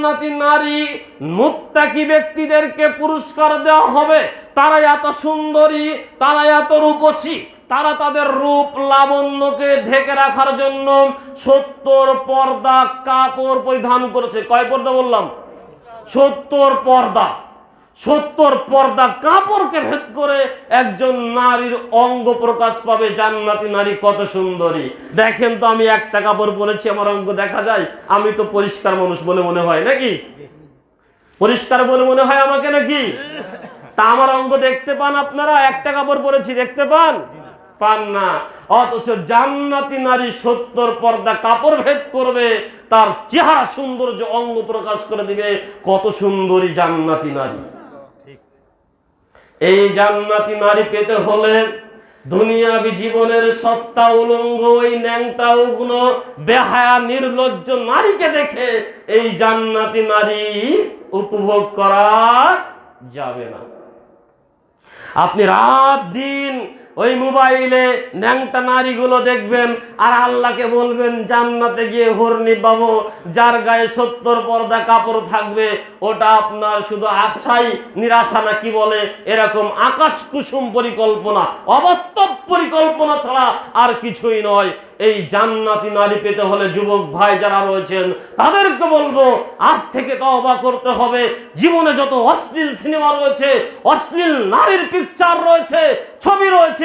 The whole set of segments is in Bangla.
জান্নাতি নারী মুত্তাকি ব্যক্তিদেরকে পুরস্কার দেওয়া হবে। তারা এত সুন্দরী তারা এত রূপসী, তারা তাদের রূপ লাবণ্যকে ঢেকে রাখার জন্য সত্তর পর্দা কাপড় পরিধান করেছে। কয় পর্দা বললাম? সত্তর পর্দা। সত্তর পর্দা কাপড়কে ভেদ করে একজন নারীর অঙ্গ প্রকাশ পাবে। জান্নাতি নারী কত সুন্দরী। দেখেন তো আমি একটা কাপড় পরেছি, আমার অঙ্গ দেখা যায়, আমি তো পরিষ্কার মানুষ বলে মনে হয় নাকি? পরিষ্কার বলে মনে হয় আমাকে নাকি? তা আমার অঙ্গ দেখতে পান আপনারা? একটা কাপড় পরেছি, দেখতে পান? পান না। অথচ জান্নাতি নারী সত্তর পর্দা কাপড় ভেদ করবে, তার চেহারা সৌন্দর্য অঙ্গ প্রকাশ করে দিবে। কত সুন্দরী জান্নাতি নারী। এই জান্নাতি নারী পেতে হলে দুনিয়াবি জীবনের সস্তা উলঙ্গ ওই ন্যাংটা উগ্ন বেহায়া নির্লজ্জ নারীকে দেখে এই জান্নাতি নারী উপভোগ করা যাবে না। আপনি রাত দিন ওই মোবাইলে ন্যাংটা নারীগুলো দেখবেন আর আল্লাহকে বলবেন, জান্নাতে গিয়ে হরনি পাবো, যার গায়ে সত্তর পর্দা কাপড় থাকবে, ওটা আপনার শুধু আশাই নিরাশা না কি বলে? এরকম আকাশ কুসুম পরিকল্পনা, অবাস্তব পরিকল্পনা ছাড়া আর কিছুই নয়। এই জান্নাতি নারী পেতে হলে যুবক ভাই যারা রয়েছেন, তাদেরকে বলব, আজ থেকে তওবা করতে হবে। জীবনে যত অশ্লীল সিনেমা রয়েছে, অশ্লীল নারীর পিকচার রয়েছে, ছবি রয়েছে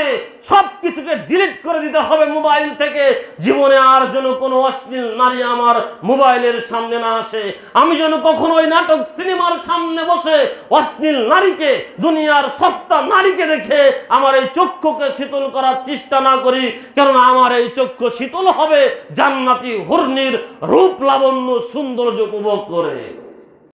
সব কিছুকে ডিলিট করে দিতে হবে মোবাইল থেকে। জীবনে আর যেন কোনো অশ্লীল নারী আমার মোবাইলের সামনে না আসে। আমি যেন কখনো ওই নাটক সিনেমার সামনে বসে অশ্লীল নারীকে, দুনিয়ার সস্তা নারীকে দেখে আমার এই চক্ষুকে শীতল করার চেষ্টা না করি। কেননা আমার এই চক্ষু শীতল হবে জান্নাতি হুর্নির রূপ লাবণ্য সৌন্দর্য উপভোগ করে।